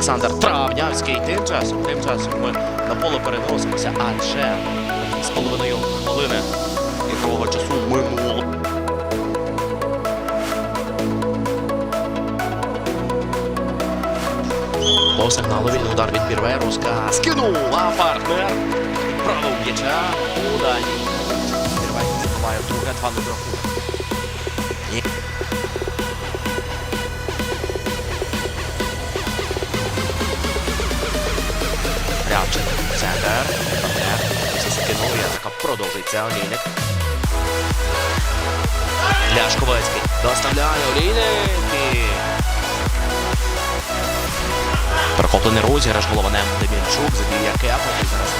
Олександр Травнявський. Тим часом, тим часом ми на поле переносимося, адже з половиною хвилини ігрового часу минуло. По сигналу вільний удар від Бірверуска. Скинула партнер. Право м'яча. Удані. Бірвей забиває друге, два не рахунок. Рябчин. Центр. Все скинув. Атака продовжується. Олійник. Ляшковецький. Доставляє Олійник. І Перехоплений розіграш голованем Демінчук, забіє Кепа, і зараз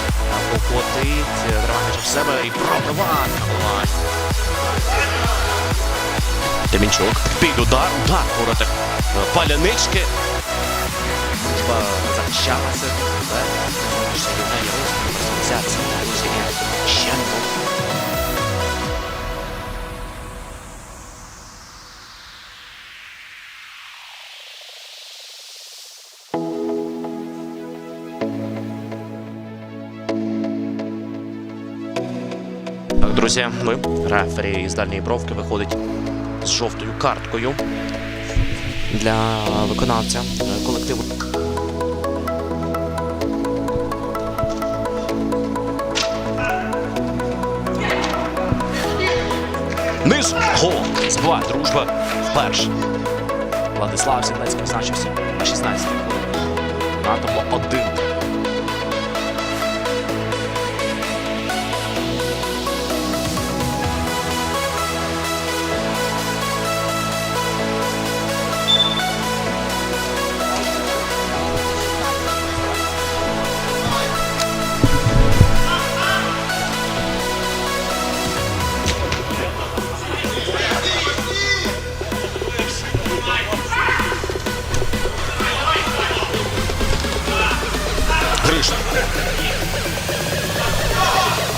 покотить, тримає в себе і пробиває. Демінчук, під удар, удар проти палянички. Захищалася, Рус, 80 Русіні ще не Так, друзі, ми рефері з дальньої бровки виходить з жовтою карткою для виконавця е, колективу. Низ гол збиває дружба вперше. Владислав Сіднецький призначився на 16 На тому один. Гришин.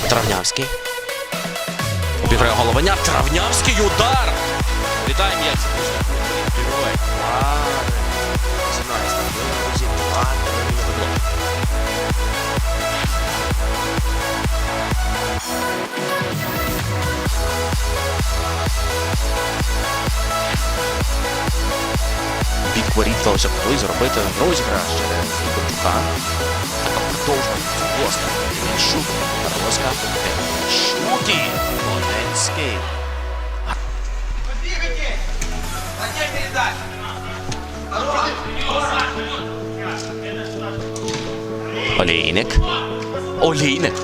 Травнявський. Обіграє головання. Травнявський удар. Вітаю м'яч. Півовий. Ладно. 17 друзі. Ладно, не було. Бік воріт вдалося зробити розіграш через Ігорчука. Така продовжується Воска. Шук. Воска. Шукі. Монецький. Олійник. Олійник.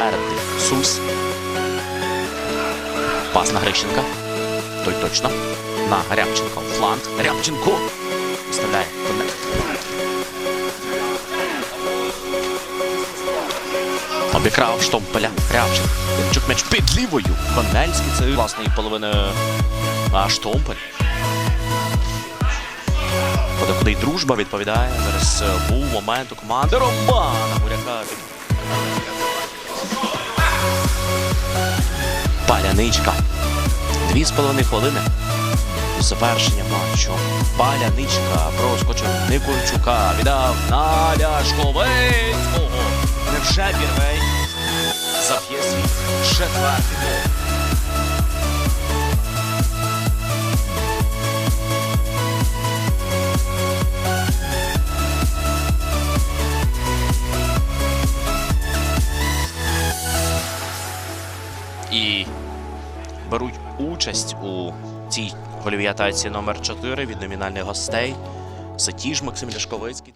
Ерди. Сус. Пас на Грищенка. Той точно. На Рябченко. Фланг. Рябченко. Вставляє. Конек. Обікрав штомпеля. Рябченко. Демчук м'яч під лівою. Конельський це власної половини. А штомпель. Подоходить й дружба відповідає. Зараз е, був момент у команди Романа Гуряка. Паляничка. Дві з половиною хвилини. Завершення матчу. Паляничка проскочив Никольчука. Віддав на Ляшковецького. Невже Бірвей заб'є свій четвертий гол. І беруть участь у цій гольовій номер 4 від номінальних гостей. Це ті ж Максим Ляшковицький.